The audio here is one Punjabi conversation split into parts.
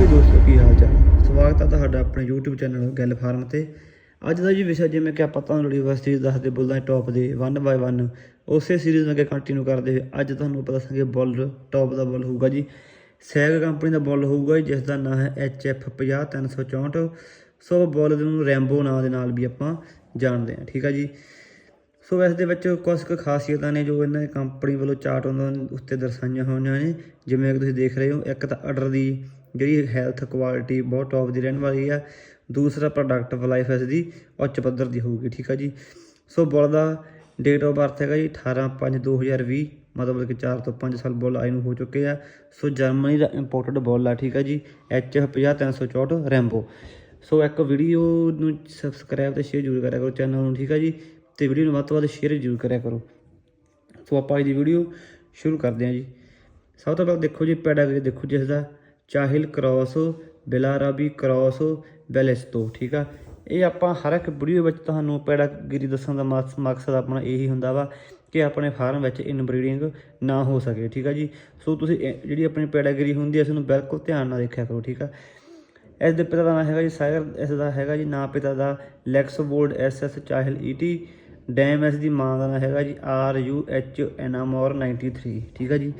ਵੀ ਦੋਸਤੋ ਕੀ ਹਾਲ ਚਾਲ? ਸਵਾਗਤ ਹੈ ਤੁਹਾਡਾ ਆਪਣੇ YouTube ਚੈਨਲ ਗੱਲ ਫਾਰਮ ਤੇ। ਅੱਜ ਦਾ ਜੀ ਵਿਸ਼ਾ ਜਿਵੇਂ ਕਿ ਆਪਾਂ ਤੁਹਾਨੂੰ ਯੂਨੀਵਰਸਿਟੀ ਦੱਸਦੇ ਬੁੱਲਾਂ ਟੌਪ ਦੇ 1 ਬਾਏ 1 ਉਸੇ ਸੀਰੀਜ਼ ਨੂੰ ਅੱਗੇ ਕੰਟੀਨਿਊ ਕਰਦੇ ਹੋਏ ਅੱਜ ਤੁਹਾਨੂੰ ਪਤਾ ਦੱਸਾਂਗੇ ਬੁੱਲ ਟੌਪ ਦਾ ਬੋਲ ਹੋਊਗਾ ਜੀ। ਸੈਗ ਕੰਪਨੀ ਦਾ ਬੋਲ ਹੋਊਗਾ ਜੀ, ਜਿਸ ਦਾ ਨਾਮ ਹੈ HF 50364 ਸੋ ਬੁੱਲ ਨੂੰ ਰੈਂਬੋ ਨਾਂ ਦੇ ਨਾਲ ਵੀ ਆਪਾਂ ਜਾਣਦੇ ਹਾਂ ਠੀਕ ਆ ਜੀ? ਸੋ ਇਸ ਦੇ ਵਿੱਚ ਕੁਝ ਕੁ ਖਾਸੀਅਤਾਂ ਨੇ ਜੋ ਇਹਨਾਂ ਦੀ ਕੰਪਨੀ ਵੱਲੋਂ ਚਾਰਟ ਉਹਨਾਂ ਉੱਤੇ ਦਰਸਾਈਆਂ ਹੋਈਆਂ ਨੇ। ਜਿਵੇਂ ਕਿ ਤੁਸੀਂ ਦੇਖ ਰਹੇ ਹੋ ਇੱਕ ਤਾਂ ਆਰਡਰ ਦੀ ਜਿਹੜੀ ਹੈਲਥ ਕੁਆਲਿਟੀ ਬਹੁਤ ਟੌਪ ਦੀ ਰਹਿਣ ਵਾਲੀ ਆ, ਦੂਸਰਾ ਪ੍ਰੋਡਕਟ ਲਾਈਫ ਇਸ ਦੀ ਉੱਚ ਪੱਧਰ ਦੀ ਹੋਊਗੀ, ਠੀਕ ਆ ਜੀ। ਸੋ ਬੁੱਲ ਦਾ ਡੇਟ ਆਫ ਬਰਥ ਹੈਗਾ ਜੀ 18/5/2020 ਮਤਲਬ ਕਿ 4 ਤੋਂ 5 ਸਾਲ ਬੁੱਲ ਆਈ ਨੂੰ ਹੋ ਚੁੱਕੇ ਆ। ਸੋ ਜਰਮਨੀ ਦਾ ਇੰਪੋਰਟਡ ਬੁੱਲ ਆ, ਠੀਕ ਆ ਜੀ HF 50364 ਰੈਂਬੋ। ਸੋ ਇੱਕ ਵੀਡੀਓ ਨੂੰ ਸਬਸਕ੍ਰਾਈਬ ਤੇ ਸ਼ੇਅਰ ਜ਼ਰੂਰ ਕਰਿਆ ਕਰੋ ਚੈਨਲ ਨੂੰ, ਠੀਕ ਆ ਜੀ, ਤੇ ਵੀਡੀਓ ਨੂੰ ਵੱਧ ਤੋਂ ਵੱਧ ਸ਼ੇਅਰ ਜ਼ਰੂਰ ਕਰਿਆ ਕਰੋ। ਸੋ ਆਪਾਂ ਅੱਜ ਦੀ ਵੀਡੀਓ ਸ਼ੁਰੂ ਕਰਦੇ ਹਾਂ ਜੀ। ਸਭ ਤੋਂ ਪਹਿਲਾਂ ਦੇਖੋ ਜੀ ਪੈਡਾਗਰੀ ਦੇਖੋ ਜਿਸ ਦਾ। ਚਾਹਿਲ ਕ੍ਰਾਸ, ਬਿਲਾਰਾਬੀ ਕ੍ਰਾਸ, ਬੈਲਿਸਤੋ, ਠੀਕ ਆ? ਇਹ ਆਪਾਂ ਹਰ ਇੱਕ ਵੀਡੀਓ ਵਿੱਚ ਤੁਹਾਨੂੰ ਪੈਡਾਗਰੀ ਦੱਸਣ ਦਾ ਮਕਸ- ਮਕਸਦ ਆਪਣਾ ਇਹੀ ਹੁੰਦਾ ਵਾ ਕਿ ਆਪਣੇ ਫਾਰਮ ਵਿੱਚ ਇਨਬਰੀਡਿੰਗ ਨਾ ਹੋ ਸਕੇ, ਠੀਕ ਆ ਜੀ? ਸੋ ਤੁਸੀਂ ਇਹ- ਜਿਹੜੀ ਆਪਣੀ ਪੈਡਾਗਰੀ ਹੁੰਦੀ ਹੈ ਇਸ ਨੂੰ ਬਿਲਕੁਲ ਧਿਆਨ ਨਾਲ ਦੇਖਿਆ ਕਰੋ, ਠੀਕ ਆ? ਇਸ ਦੇ ਪਿਤਾ ਦਾ ਨਾਮ ਹੈਗਾ ਜੀ ਸਾਗਰ, ਇਸ ਦਾ ਹੈਗਾ ਜੀ ਨਾਂ ਪਿਤਾ ਦਾ ਲੈਕਸ bold S S Chahil ET dam ਇਸ ਦੀ ਮਾਂ ਦਾ ਨਾਮ ਹੈਗਾ ਜੀ ਆਰ ਯੂ ਐਚ ਐਨਾਮੋਰ 93 ਠੀਕ ਆ ਜੀ?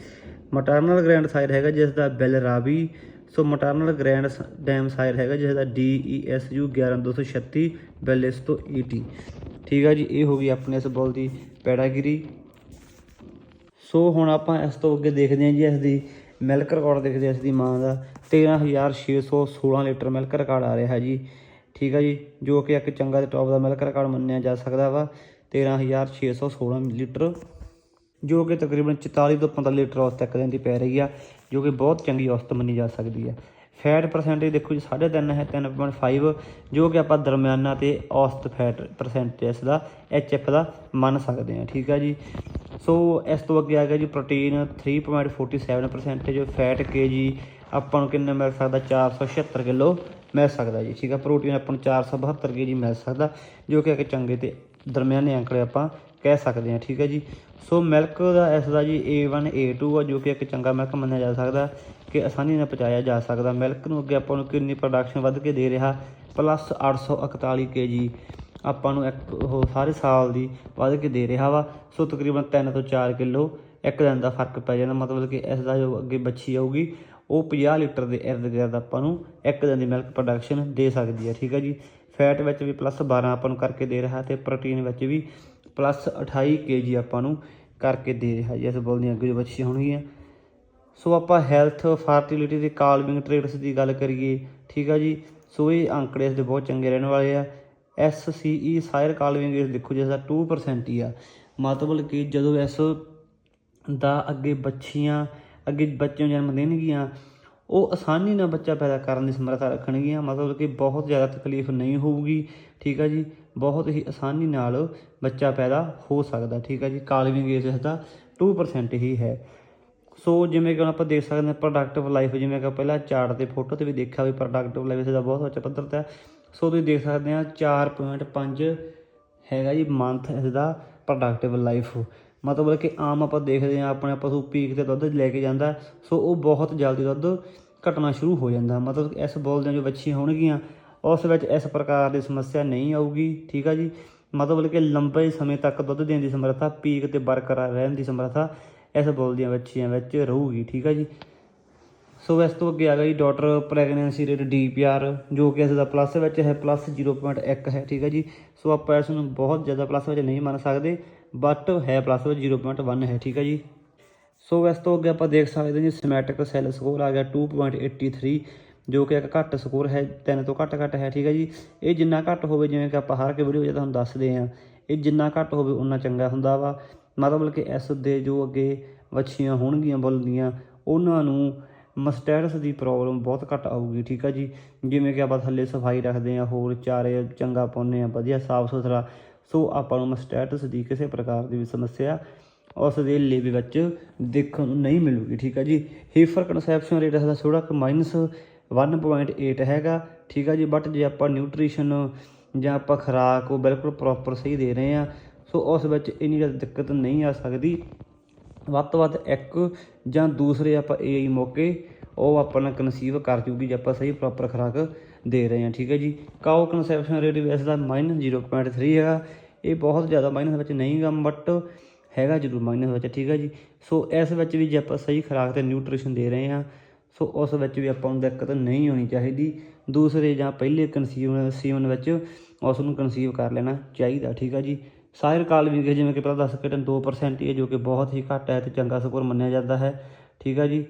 ਮਟਰਨਲ ਗ੍ਰੈਂਡ ਸਾਇਰ ਹੈਗਾ ਜਿਸ ਦਾ ਬੈਲਰਾਬੀ ਸੋ ਮਟਰਨਲ ਗ੍ਰੈਂਡ ਡੈਮ ਸਾਇਰ ਹੈਗਾ ਜਿਸ ਦਾ ਡੀ ਈ ਐਸ ਯੂ 11236 ਬੈਲਿਸਟੋ ਈਟੀ। ਠੀਕ ਆ ਜੀ, ਇਹ ਹੋ ਗਈ ਆਪਣੇ ਇਸ ਬੋਲ ਦੀ ਪੈਡਾਗਰੀ ਸੋ ਹੁਣ ਆਪਾਂ ਇਸ ਤੋਂ ਅੱਗੇ ਦੇਖਦੇ ਹਾਂ ਜੀ, ਇਸ ਦੀ ਮਿਲਕ ਰਿਕਾਰਡ ਦੇਖਦੇ ਹਾਂ, ਇਸ ਦੀ ਮਾਂ ਦਾ। 13616 ਲੀਟਰ ਮਿਲਕ ਰਿਕਾਰਡ ਆ ਰਿਹਾ ਜੀ। ਠੀਕ ਆ ਜੀ, ਜੋ ਕਿ ਇੱਕ ਚੰਗਾ ਤੇ ਟੌਪ ਦਾ ਮਿਲਕ ਰਿਕਾਰਡ ਮੰਨਿਆ ਜਾ ਸਕਦਾ ਵਾ। 13616 ਲੀਟਰ ਜੋ ਕਿ ਤਕਰੀਬਨ 44 ਤੋਂ 45 ਲੀਟਰ ਔਸਤ ਤੱਕ ਦੀ ਪੈ ਰਹੀ ਆ, ਜੋ ਕਿ ਬਹੁਤ ਚੰਗੀ ਔਸਤ ਮੰਨੀ ਜਾ ਸਕਦੀ ਆ। ਫੈਟ ਪਰਸੈਂਟੇਜ ਦੇਖੋ ਜੀ 3.5 ਹੈ 3.5 ਜੋ ਕਿ ਆਪਾਂ ਦਰਮਿਆਨਾ ਤੇ ਔਸਤ ਫੈਟ ਪਰਸੈਂਟੇਜ ਇਸ ਦਾ ਐਚਐਫ ਦਾ ਮੰਨ ਸਕਦੇ ਹਾਂ ਠੀਕ ਆ ਜੀ? ਸੋ ਇਸ ਤੋਂ ਅੱਗੇ ਆ ਗਿਆ ਜੀ ਪ੍ਰੋਟੀਨ 3.47% ਫੈਟ ਕੇਜੀ ਆਪਾਂ ਨੂੰ ਕਿੰਨਾ ਮਿਲ ਸਕਦਾ? 476 ਕਿਲੋ ਮਿਲ ਸਕਦਾ ਜੀ, ਠੀਕ ਆ? ਪ੍ਰੋਟੀਨ ਆਪਾਂ ਨੂੰ 472 ਕੇਜੀ ਮਿਲ ਸਕਦਾ, ਜੋ ਕਿ ਇੱਕ ਚੰਗੇ ਤੇ ਦਰਮਿਆਨੇ ਅੰਕੜੇ ਆਪਾਂ ਕਹਿ ਸਕਦੇ ਹਾਂ, ਠੀਕ ਹੈ ਜੀ? ਸੋ ਮਿਲਕ ਦਾ ਇਸ ਦਾ ਜੀ A1 A2 ਆ, ਜੋ ਕਿ ਇੱਕ ਚੰਗਾ ਮਿਲਕ ਮੰਨਿਆ ਜਾ ਸਕਦਾ, ਕਿ ਆਸਾਨੀ ਨਾਲ ਪਚਾਇਆ ਜਾ ਸਕਦਾ। ਮਿਲਕ ਨੂੰ ਅੱਗੇ ਆਪਾਂ ਨੂੰ ਕਿੰਨੀ ਪ੍ਰੋਡਕਸ਼ਨ ਵੱਧ ਕੇ ਦੇ ਰਿਹਾ? ਪਲੱਸ 841 ਕੇਜੀ ਆਪਾਂ ਨੂੰ ਇੱਕ ਉਹ ਸਾਰੇ ਸਾਲ ਦੀ ਵੱਧ ਕੇ ਦੇ ਰਿਹਾ ਵਾ। ਸੋ ਤਕਰੀਬਨ 3 ਤੋਂ 4 ਕਿਲੋ ਇੱਕ ਦਿਨ ਦਾ ਫ਼ਰਕ ਪੈ ਜਾਂਦਾ। ਮਤਲਬ ਕਿ ਇਸ ਦਾ ਜੋ ਅੱਗੇ ਬੱਚੀ ਆਊਗੀ ਉਹ 50 ਲੀਟਰ ਦੇ ਇਰਦ ਗਿਰਦ ਆਪਾਂ ਨੂੰ ਇੱਕ ਦਿਨ ਦੀ ਮਿਲਕ ਪ੍ਰੋਡਕਸ਼ਨ ਦੇ ਸਕਦੀ ਹੈ, ਠੀਕ ਹੈ ਜੀ? ਫੈਟ ਵਿੱਚ ਵੀ ਪਲੱਸ 12 ਆਪਾਂ ਨੂੰ ਕਰਕੇ ਦੇ ਰਿਹਾ ਤੇ ਪ੍ਰੋਟੀਨ ਵਿੱਚ ਵੀ ਪਲੱਸ 28 ਕੇਜੀ ਆਪਾਂ ਨੂੰ ਕਰਕੇ ਦੇ ਰਿਹਾ ਜੀ, ਇਸ ਬੋਲ ਦੀਆਂ ਅੱਗੇ ਜੋ ਬੱਚੀਆਂ ਹੋਣਗੀਆਂ। ਸੋ ਆਪਾਂ ਹੈਲਥ ਫਰਟੀਲਿਟੀ ਤੇ ਕਾਲਮਿੰਗ ਟ੍ਰੇਟਸ ਦੀ ਗੱਲ ਕਰੀਏ, ਠੀਕ ਆ ਜੀ? ਸੋ ਇਹ ਅੰਕੜੇ ਇਸ ਦੇ ਬਹੁਤ ਚੰਗੇ ਰਹਿਣ ਵਾਲੇ ਆ। ਐਸ ਸੀ ਈ ਸਾਇਰ ਕਾਲਮਿੰਗ ਇਸ ਦੇਖੋ ਜਿਸ ਦਾ 2% ਹੀ ਆ। ਮਤਲਬ ਕਿ ਜਦੋਂ ਇਸ ਦਾ ਅੱਗੇ ਬੱਚੀਆਂ, ਅੱਗੇ ਬੱਚਿਆਂ ਨੂੰ ਜਨਮ ਦੇਣਗੀਆਂ ਉਹ ਆਸਾਨੀ ਨਾਲ ਬੱਚਾ ਪੈਦਾ ਕਰਨ ਦੀ ਸਮਰੱਥਾ ਰੱਖਣਗੀਆਂ, ਮਤਲਬ ਕਿ ਬਹੁਤ ਜ਼ਿਆਦਾ ਤਕਲੀਫ ਨਹੀਂ ਹੋਊਗੀ, ਠੀਕ ਆ ਜੀ? ਬਹੁਤ ਹੀ ਆਸਾਨੀ ਨਾਲ ਬੱਚਾ ਪੈਦਾ ਹੋ ਸਕਦਾ, ਠੀਕ ਆ ਜੀ? ਕਾਲਵਿੰਗ ਏਜ ਇਸ ਦਾ 2% ਹੀ ਹੈ। ਸੋ ਜਿਵੇਂ ਕਿ ਹੁਣ ਆਪਾਂ ਦੇਖ ਸਕਦੇ ਹਾਂ ਪ੍ਰੋਡਕਟਿਵ ਲਾਈਫ ਜਿਵੇਂ ਕਿ ਪਹਿਲਾਂ ਚਾਰਟ ਤੇ ਫੋਟੋ ਤੇ ਵੀ ਦੇਖਿਆ ਵੀ ਪ੍ਰੋਡਕਟਿਵ ਲਾਈਫ ਦਾ ਬਹੁਤ ਉੱਚ ਪੱਧਰ ਹੈ। ਸੋ ਤੁਸੀਂ ਦੇਖ ਸਕਦੇ ਆ 4.5 ਹੈਗਾ ਜੀ ਮੰਥ ਇਸ ਦਾ ਪ੍ਰੋਡਕਟਿਵ ਲਾਈਫ ਮਤਲਬ ਕਿ ਆਮ ਆਪਾਂ ਦੇਖਦੇ ਆ ਆਪਣੇ ਪਸ਼ੂ ਪੀਕ ਤੇ ਦੁੱਧ ਲੈ ਕੇ ਜਾਂਦਾ, ਸੋ ਉਹ ਬਹੁਤ ਜਲਦੀ ਦੁੱਧ ਘਟਣਾ ਸ਼ੁਰੂ ਹੋ ਜਾਂਦਾ। ਮਤਲਬ ਇਸ ਬੋਲ ਦੀਆਂ ਜੋ ਵੱਛੀਆਂ ਹੋਣਗੀਆਂ, ਉਸ ਵਿੱਚ ਇਸ ਪ੍ਰਕਾਰ ਦੀ ਸਮੱਸਿਆ ਨਹੀਂ ਆਊਗੀ, ਠੀਕ ਆ ਜੀ? ਮਤਲਬ ਕਿ ਲੰਬੇ ਸਮੇਂ ਤੱਕ ਦੁੱਧ ਦੇਣ ਦੀ ਸਮਰੱਥਾ, ਪੀਕ ਤੇ ਬਰਕਰਾਰ ਰਹਿਣ ਦੀ ਸਮਰੱਥਾ ਇਸ ਬੋਲ ਦੀਆਂ ਬੱਚੀਆਂ ਵਿੱਚ ਰਹੂਗੀ, ਠੀਕ ਆ ਜੀ? ਸੋ ਇਸ ਤੋਂ ਅੱਗੇ ਆ ਗਿਆ ਜੀ ਡਾਟਰ ਪ੍ਰੈਗਨੈਂਸੀ ਰੇਟ ਡੀਪੀਆਰ ਜੋ ਕਿ ਇਸ ਦਾ ਪਲੱਸ ਵਿੱਚ ਹੈ, ਪਲੱਸ 0.1 ਹੈ, ਠੀਕ ਹੈ ਜੀ? ਸੋ ਆਪਾਂ ਇਸ ਨੂੰ ਬਹੁਤ ਜ਼ਿਆਦਾ ਪਲੱਸ ਵਿੱਚ ਨਹੀਂ ਮੰਨ ਸਕਦੇ। ਬਟ ਹੈ ਪਲੱਸ ਵਿੱਚ 0.1 ਹੈ, ਠੀਕ ਹੈ ਜੀ? ਸੋ ਇਸ ਤੋਂ ਅੱਗੇ ਆਪਾਂ ਦੇਖ ਸਕਦੇ ਹਾਂ ਜੀ, ਸਿਮੈਟਿਕ ਸੈੱਲ ਸਕੋਰ ਆ ਗਿਆ 2.83 ਜੋ ਕਿ ਇੱਕ ਘੱਟ ਸਕੋਰ ਹੈ, ਤਿੰਨ ਤੋਂ ਘੱਟ ਘੱਟ ਹੈ, ਠੀਕ ਹੈ ਜੀ? ਇਹ ਜਿੰਨਾ ਘੱਟ ਹੋਵੇ, ਜਿਵੇਂ ਕਿ ਆਪਾਂ ਹਰ ਇੱਕ ਵੀਡੀਓ 'ਚ ਤੁਹਾਨੂੰ ਦੱਸਦੇ ਹਾਂ, ਇਹ ਜਿੰਨਾ ਘੱਟ ਹੋਵੇ ਉਨਾ ਚੰਗਾ ਹੁੰਦਾ ਵਾ। ਮਤਲਬ ਕਿ ਇਸ ਦੇ ਜੋ ਅੱਗੇ ਵੱਛੀਆਂ ਹੋਣਗੀਆਂ, ਬੁੱਲਦੀਆਂ, ਉਹਨਾਂ ਨੂੰ ਮਸਟੈਟਸ ਦੀ ਪ੍ਰੋਬਲਮ ਬਹੁਤ ਘੱਟ ਆਊਗੀ, ਠੀਕ ਆ ਜੀ? ਜਿਵੇਂ ਕਿ ਆਪਾਂ ਥੱਲੇ ਸਫ਼ਾਈ ਰੱਖਦੇ ਆ ਹੋਰ ਚਾਰੇ ਚੰਗਾ ਪਾਉਂਦੇ ਆ ਵਧੀਆ ਸਾਫ਼ ਸੁਥਰਾ ਸੋ ਆਪਾਂ ਨੂੰ ਮਸਟੈਟਸ ਦੀ ਕਿਸੇ ਪ੍ਰਕਾਰ ਦੀ ਵੀ ਸਮੱਸਿਆ ਉਸ ਦੇ ਲੇਵ ਵਿੱਚ ਦੇਖਣ ਨੂੰ ਨਹੀਂ ਮਿਲੂਗੀ, ਠੀਕ ਆ ਜੀ? ਹੀਫਰ ਕਨਸੈਪਸ਼ਨ ਰੇਟ ਦਾ ਥੋੜਾ ਕੁ ਮਾਈਨਸ 1.8 ਹੈਗਾ, ਠੀਕ ਆ ਜੀ? ਬਟ ਜੇ ਆਪਾਂ ਨਿਊਟ੍ਰੀਸ਼ਨ ਜਾਂ ਆਪਾਂ ਖੁਰਾਕ ਉਹ ਬਿਲਕੁਲ ਪ੍ਰੋਪਰ ਸਹੀ ਦੇ ਰਹੇ ਆ ਸੋ ਉਸ ਵਿੱਚ ਇੰਨੀ ਜ਼ਿਆਦਾ ਦਿੱਕਤ ਨਹੀਂ ਆ ਸਕਦੀ। ਵੱਧ ਤੋਂ ਵੱਧ ਇੱਕ ਜਾਂ ਦੂਸਰੇ ਆਪਾਂ ਏਆਈ ਮੌਕੇ ਉਹ ਆਪਣਾ ਕਨਸੀਵ ਕਰ ਜੂਗੀ, ਜੇ ਆਪਾਂ ਸਹੀ ਪ੍ਰੋਪਰ ਖੁਰਾਕ ਦੇ ਰਹੇ ਹਾਂ, ਠੀਕ ਹੈ ਜੀ। ਕਾਓ ਕਨਸੈਪਸ਼ਨ ਰੇਟ ਵੈਸੇ ਦਾ ਮਾਈਨਸ 0.3 ਹੈਗਾ। ਇਹ ਬਹੁਤ ਜ਼ਿਆਦਾ ਮਾਈਨਸ ਵਿੱਚ ਨਹੀਂ ਗਾ ਬਟ ਹੈਗਾ ਜ਼ਰੂਰ ਮਾਈਨਸ ਵਿੱਚ, ਠੀਕ ਹੈ ਜੀ। ਸੋ ਇਸ ਵਿੱਚ ਵੀ ਜੇ ਆਪਾਂ ਸਹੀ ਖੁਰਾਕ ਤੇ ਨਿਊਟ੍ਰੀਸ਼ਨ ਦੇ ਰਹੇ ਹਾਂ ਸੋ ਉਸ ਵਿੱਚ ਵੀ ਆਪਾਂ ਨੂੰ ਦਿੱਕਤ ਨਹੀਂ ਹੋਣੀ ਚਾਹੀਦੀ। ਦੂਸਰੇ ਜਾਂ ਪਹਿਲੇ ਕਨਸੀਵ ਸੀਵਨ ਵਿੱਚ ਉਸ ਨੂੰ ਕਨਸੀਵ ਕਰ ਲੈਣਾ ਚਾਹੀਦਾ, ਠੀਕ ਹੈ ਜੀ। ਸਾਇਰ ਕਾਲ ਵੀ ਜਿਵੇਂ ਕਿ ਪਹਿਲਾਂ ਦੱਸ ਕੇ 2% ਹੀ ਹੈ, ਜੋ ਕਿ ਬਹੁਤ ਹੀ ਘੱਟ ਹੈ ਤੇ ਚੰਗਾ ਸਕੋਰ ਮੰਨਿਆ ਜਾਂਦਾ ਹੈ, ਠੀਕ ਹੈ ਜੀ।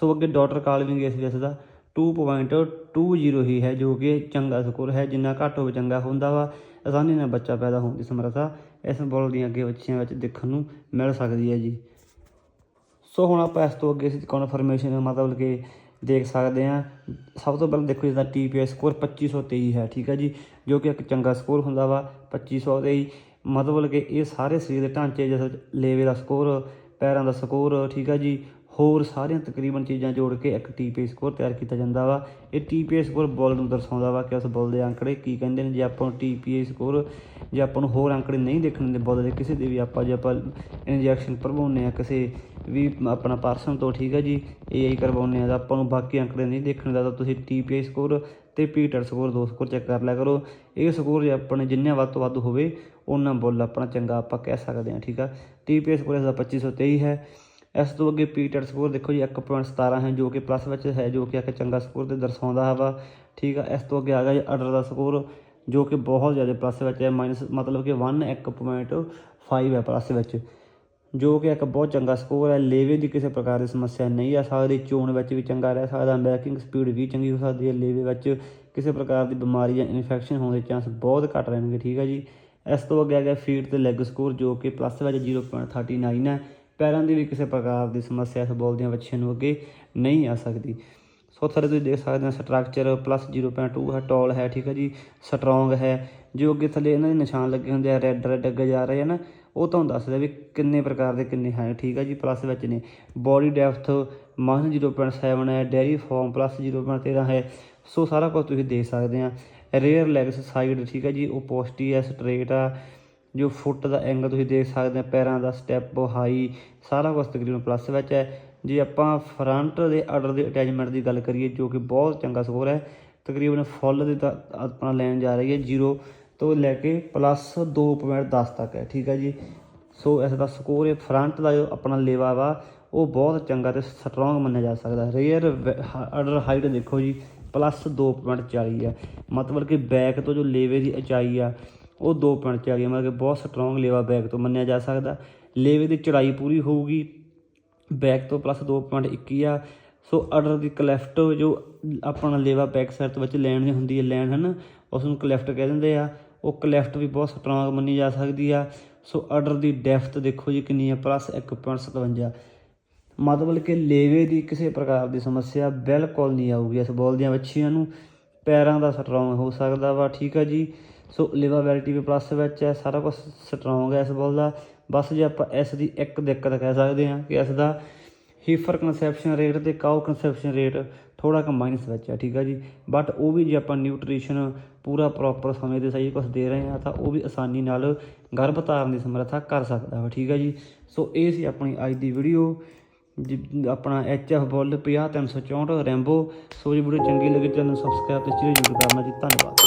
ਸੋ ਅੱਗੇ ਡਾਟਰ ਕਾਲਵਿੰਗ ਇਸ ਵਿੱਚ ਦਾ 2.20 ਹੀ ਹੈ, ਜੋ ਕਿ ਚੰਗਾ ਸਕੋਰ ਹੈ, ਜਿੰਨਾ ਘੱਟ ਹੋਵੇ ਚੰਗਾ ਹੁੰਦਾ ਵਾ। ਆਸਾਨੀ ਨਾਲ ਬੱਚਾ ਪੈਦਾ ਹੋਣ ਦੀ ਸਮਰੱਥਾ ਇਸ ਬੋਲ ਦੀਆਂ ਅੱਗੇ ਬੱਚਿਆਂ ਵਿੱਚ ਦੇਖਣ ਨੂੰ ਮਿਲ ਸਕਦੀ ਹੈ ਜੀ। ਸੋ ਹੁਣ ਆਪਾਂ ਇਸ ਤੋਂ ਅੱਗੇ ਅਸੀਂ ਕਨਫਰਮੇਸ਼ਨ ਮਤਲਬ ਕਿ ਦੇਖ ਸਕਦੇ ਹਾਂ। ਸਭ ਤੋਂ ਪਹਿਲਾਂ ਦੇਖੋ ਜਿਹਦਾ ਟੀਪੀਐਸ ਸਕੋਰ 2523 ਹੈ, ਠੀਕ ਹੈ ਜੀ, ਜੋ ਕਿ ਇੱਕ ਚੰਗਾ ਸਕੋਰ ਹੁੰਦਾ ਵਾ। 2523 ਮਤਲਬ ਕਿ ਇਹ ਸਾਰੇ ਸਰੀਰ ਦੇ ਢਾਂਚੇ ਜਿਵੇਂ ਲੇਵੇ ਦਾ ਸਕੋਰ ਪੈਰਾਂ ਦਾ ਸਕੋਰ ਠੀਕ ਹੈ ਜੀ ਹੋਰ ਸਾਰੀਆਂ ਤਕਰੀਬਨ ਚੀਜ਼ਾਂ ਜੋੜ ਕੇ ਇੱਕ ਟੀਪੀਐਸ ਸਕੋਰ ਤਿਆਰ ਕੀਤਾ ਜਾਂਦਾ ਵਾ। ਇਹ ਟੀਪੀਐਸ ਸਕੋਰ ਬੋਲ ਨੂੰ ਦਰਸਾਉਂਦਾ ਵਾ ਕਿ ਉਸ ਬੋਲ ਦੇ ਅੰਕੜੇ ਕੀ ਕਹਿੰਦੇ ਨੇ। ਜੇ ਆਪਾਂ ਨੂੰ ਟੀਪੀਐਸ ਸਕੋਰ ਜੇ ਆਪਾਂ ਨੂੰ ਹੋਰ ਅੰਕੜੇ ਨਹੀਂ ਦੇਖਣ ਦੇ ਬੋਲ ਦੇ ਕਿਸੇ ਦੇ ਵੀ, ਆਪਾਂ ਜੇ ਆਪਾਂ ਇੰਜੈਕਸ਼ਨ ਭਰਵਾਉਂਦੇ ਆ ਕਿਸੇ ਵੀ ਆਪਣਾ ਪਰਸਨ ਤੋਂ, ਠੀਕ ਹੈ ਜੀ ਏਆਈ ਕਰਵਾਉਂਦੇ ਆ ਤਾਂ ਆਪਾਂ ਨੂੰ ਬਾਕੀ ਅੰਕੜੇ ਨਹੀਂ ਦੇਖਣ ਦਾ, ਤਾਂ ਤੁਸੀਂ ਟੀਪੀਐਸ ਸਕੋਰ ਤੇ ਪੀਟਰ ਸਕੋਰ ਦੋ ਸਕੋਰ ਚੈੱਕ ਕਰ ਲਿਆ ਕਰੋ। ਇਹ ਸਕੋਰ ਜੇ ਆਪਣੇ ਜਿੰਨੇ ਵੱਧ ਤੋਂ ਵੱਧ ਹੋਵੇ, ਉਹਨਾਂ ਬੁੱਲ ਆਪਣਾ ਚੰਗਾ ਆਪਾਂ ਕਹਿ ਸਕਦੇ ਹਾਂ, ਠੀਕ ਆ। ਟੀਪੀਐਸ ਸਕੋਰ ਇਸ ਦਾ 2523 ਹੈ। ਇਸ ਤੋਂ ਅੱਗੇ ਪੀਟਰ ਸਕੋਰ ਦੇਖੋ ਜੀ 1.17 ਹੈ, ਜੋ ਕਿ ਪਲੱਸ ਵਿੱਚ ਹੈ, ਜੋ ਕਿ ਇੱਕ ਚੰਗਾ ਸਕੋਰ ਤੇ ਦਰਸਾਉਂਦਾ ਹੈ ਵਾ ਠੀਕ ਆ, ਇਸ ਤੋਂ ਅੱਗੇ ਆ ਗਿਆ ਜੀ ਅਡਰ ਦਾ ਸਕੋਰ, ਜੋ ਕਿ ਬਹੁਤ ਜ਼ਿਆਦਾ ਪਲੱਸ ਵਿੱਚ ਹੈ ਮਾਈਨਸ ਮਤਲਬ ਕਿ 1 1.5 ਹੈ ਪਲੱਸ ਵਿੱਚ। ਜੋ ਕਿ ਇੱਕ ਬਹੁਤ ਚੰਗਾ ਸਕੋਰ ਹੈ, ਲੇਵੇ ਦੀ ਕਿਸੇ ਪ੍ਰਕਾਰ ਦੀ ਸਮੱਸਿਆ ਨਹੀਂ ਆ ਸਕਦੀ, ਚੋਣ ਵਿੱਚ ਵੀ ਚੰਗਾ ਰਹਿ ਸਕਦਾ ਬੈਕਿੰਗ ਸਪੀਡ ਵੀ ਚੰਗੀ ਹੋ ਸਕਦੀ ਹੈ, ਲੇਵੇ ਵਿੱਚ ਕਿਸੇ ਪ੍ਰਕਾਰ ਦੀ ਬਿਮਾਰੀ ਜਾਂ ਇਨਫੈਕਸ਼ਨ ਹੋਣ ਦੇ ਚਾਂਸ ਬਹੁਤ ਘੱਟ ਰਹਿਣਗੇ, ਠੀਕ ਹੈ ਜੀ। ਇਸ ਤੋਂ ਅੱਗੇ ਆ ਗਿਆ ਫੀਟ ਤੇ ਲੈਗ ਸਕੋਰ, ਜੋ ਕਿ ਪਲੱਸ ਵਿੱਚ 0.39 ਹੈ ਪੈਰਾਂ ਦੀ ਵੀ ਕਿਸੇ ਪ੍ਰਕਾਰ ਦੀ ਸਮੱਸਿਆ ਇਸ ਬੋਲ ਦੀਆਂ ਬੱਚਿਆਂ ਨੂੰ ਅੱਗੇ ਨਹੀਂ ਆ ਸਕਦੀ। ਸੋ ਥੱਲੇ ਤੁਸੀਂ ਦੇਖ ਸਕਦੇ ਹੋ ਸਟਰਕਚਰ ਪਲੱਸ 0.2 ਹੈ ਟੋਲ ਹੈ, ਠੀਕ ਹੈ ਜੀ ਸਟਰੋਂਗ ਹੈ। ਜੋ ਅੱਗੇ ਥੱਲੇ ਇਹਨਾਂ ਦੇ ਨਿਸ਼ਾਨ ਲੱਗੇ ਹੁੰਦੇ ਆ ਰੈੱਡ ਰੈੱਡ ਅੱਗੇ ਜਾ ਰਹੇ ਆ ਨਾ, ਉਹ ਤੁਹਾਨੂੰ ਦੱਸਦਾ ਵੀ ਕਿੰਨੇ ਪ੍ਰਕਾਰ ਦੇ ਕਿੰਨੇ ਹੈ ਠੀਕ ਹੈ ਜੀ ਪਲੱਸ ਵਿੱਚ ਨੇ। ਬੋਡੀ ਡੈਪਥ ਮਾਈਨਸ 0.7 ਹੈ ਡੈਰੀ ਫਾਰਮ ਪਲੱਸ 0.13 ਹੈ। ਸੋ ਸਾਰਾ ਕੁਝ ਤੁਸੀਂ ਦੇਖ ਸਕਦੇ ਆ। ਰੇਅਰ ਲੈਗਸ ਸਾਈਡ ਠੀਕ ਹੈ ਜੀ, ਉਹ ਪੋਸਟੀ ਹੈ ਸਟ੍ਰੇਟ ਆ। ਜੋ ਫੁੱਟ ਦਾ ਐਂਗਲ ਤੁਸੀਂ ਦੇਖ ਸਕਦੇ ਆ ਪੈਰਾਂ ਦਾ ਸਟੈਪ ਹਾਈ, ਸਾਰਾ ਕੁਝ ਤਕਰੀਬਨ ਪਲੱਸ ਵਿੱਚ ਹੈ। ਜੇ ਆਪਾਂ ਫਰੰਟ ਦੇ ਆਰਡਰ ਦੇ ਅਟੈਚਮੈਂਟ ਦੀ ਗੱਲ ਕਰੀਏ, ਜੋ ਕਿ ਬਹੁਤ ਚੰਗਾ ਸਕੋਰ ਹੈ, ਤਕਰੀਬਨ ਫੁੱਲ ਦੇ ਤਾਂ ਆਪਣਾ ਲੈਣ ਜਾ ਰਹੀ ਹੈ 0 ਤੋਂ ਲੈ ਕੇ ਪਲੱਸ 2.10 ਤੱਕ ਹੈ, ਠੀਕ ਹੈ ਜੀ। ਸੋ ਇਸ ਦਾ ਸਕੋਰ ਇਹ ਫਰੰਟ ਦਾ ਜੋ ਆਪਣਾ ਲੇਵਾ ਵਾ, ਉਹ ਬਹੁਤ ਚੰਗਾ ਤੇ ਸਟਰੋਂਗ ਮੰਨਿਆ ਜਾ ਸਕਦਾ ਰੇਅਰ ਆਰਡਰ ਹਾਈਟ ਦੇਖੋ ਜੀ ਪਲੱਸ 2.40 ਹੈ। ਮਤਲਬ ਕਿ ਬੈਕ ਤੋਂ ਜੋ ਲੇਵੇ ਦੀ ਉਚਾਈ ਆ ਉਹ 2.40 ਹੈ ਮਤਲਬ ਕਿ ਬਹੁਤ ਸਟਰੋਂਗ ਲੇਵਾ ਬੈਕ ਤੋਂ ਮੰਨਿਆ ਜਾ ਸਕਦਾ। ਲੇਵੇ ਦੀ ਚੜਾਈ ਪੂਰੀ ਹੋਊਗੀ ਬੈਕ ਤੋਂ ਪਲੱਸ 2.21 ਆ। ਸੋ ਅਡਰ ਦੀ ਕਲੈਫਟ ਜੋ ਆਪਣਾ ਲੇਵਾ ਬੈਕ ਸਾਈਡ ਤੋਂ ਵਿੱਚ ਲੈਣ ਦੀ ਹੁੰਦੀ ਹੈ ਲੈਣ ਹਨ ਉਸ ਨੂੰ ਕਲੈਫਟ ਕਹਿ ਦਿੰਦੇ ਆ। ਉਹ ਕਲੈਫਟ ਵੀ ਬਹੁਤ ਸਟਰੋਂਗ ਮੰਨੀ ਜਾ ਸਕਦੀ ਆ। ਸੋ ਅਡਰ ਦੀ ਡੈਫਥ ਦੇਖੋ ਜੀ ਕਿੰਨੀ ਹੈ ਪਲੱਸ 1.57 ਮਤਲਬ ਕਿ ਲੇਵੇ ਦੀ ਕਿਸੇ ਪ੍ਰਕਾਰ ਦੀ ਸਮੱਸਿਆ ਬਿਲਕੁਲ ਨਹੀਂ ਆਊਗੀ ਇਸ ਬੋਲ ਦੀਆਂ ਵੱਛੀਆਂ ਨੂੰ। ਪੈਰਾਂ ਦਾ ਸਟਰੋਂਗ ਹੋ ਸਕਦਾ ਵਾ, ਠੀਕ ਆ ਜੀ। ਸੋ ਲਿਵਾਬਿਲਿਟੀ ਵੀ ਪਲੱਸ ਵਿੱਚ ਹੈ ਸਾਰਾ ਕੁਝ ਸਟਰੋਂਗ ਹੈ ਇਸ ਬੋਲ ਦਾ। ਬਸ ਜੇ ਆਪਾਂ ਇਸ ਦੀ ਇੱਕ ਦਿੱਕਤ ਕਹਿ ਸਕਦੇ ਹਾਂ ਕਿ ਇਸ ਦਾ ਹੀਫਰ ਕਨਸੈਪਸ਼ਨ ਰੇਟ ਤੇ ਕਾਓ ਕਨਸੈਪਸ਼ਨ ਰੇਟ ਥੋੜਾ ਕੁ ਮਾਈਨਸ ਵਿੱਚ ਹੈ, ਠੀਕ ਹੈ ਜੀ। ਬਟ ਉਹ ਵੀ ਜੇ ਆਪਾਂ ਨਿਊਟ੍ਰੀਸ਼ਨ ਪੂਰਾ ਪ੍ਰੋਪਰ ਸਮੇਂ ਦੇ ਸਹੀ ਕੁਝ ਦੇ ਰਹੇ ਹਾਂ ਤਾਂ ਉਹ ਵੀ ਆਸਾਨੀ ਨਾਲ ਗਰਭ ਧਾਰਨ ਦੀ ਸਮਰੱਥਾ ਕਰ ਸਕਦਾ ਵਾ, ਠੀਕ ਹੈ ਜੀ। ਸੋ ਇਹ ਸੀ ਆਪਣੀ ਅੱਜ ਦੀ ਵੀਡੀਓ ਜੀ, ਆਪਣਾ H F bull 50364 Rambo so ਜੀ ਵੀਡੀਓ ਚੰਗੀ ਲੱਗੀ ਚੈਨਲ ਸਬਸਕ੍ਰਾਈਬ ਤੇ ਸ਼ੇਅਰ ਜ਼ਰੂਰ ਕਰਨਾ ਜੀ। ਧੰਨਵਾਦ।